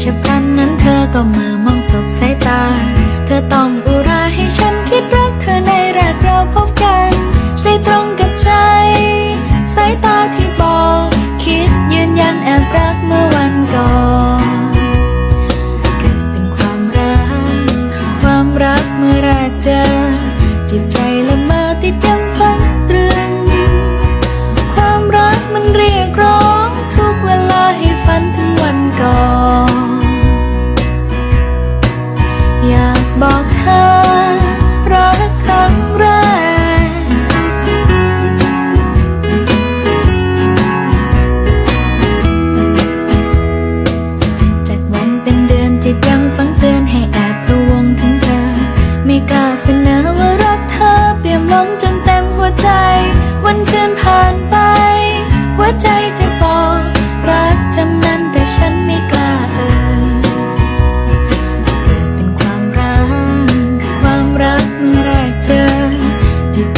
ฉับพลันนั้นเธอก็มามองสบสายตา เธอต้องอุราให้ฉันคิดรักเธอในแรกเราพบกัน ใจตรงกับใจ สายตาที่บอก คิดยืนยันแอบรักเมื่อวันก่อนเกิดเป็นความรัก ความรักเมื่อแรกเจอ จิตใจละเมอติดยังฝัน อยากบอกเธอ รักครั้งแรก จากวันเป็นเดือนจิตยังฝังเตือนให้แอบพะวงถึงเธอ ไม่กล้าเสนอว่ารักเธอ เปี่ยมล้นจนเต็มหัวใจ วันคืนผ่านไป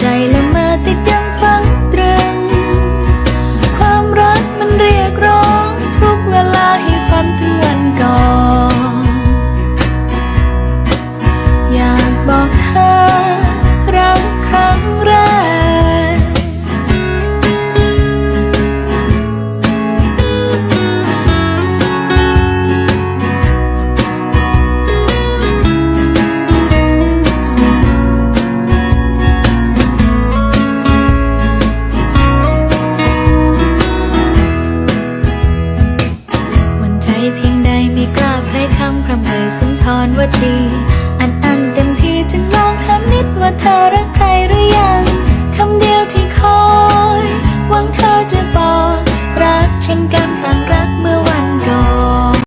จิ รคำคำเลยสุนทรวจีอันอันเต็มที่จึงลองคำนิดว่าเธอรักใครหรือยังคำเดียวที่คอยหวังเธอจะบอกรักเช่นกัน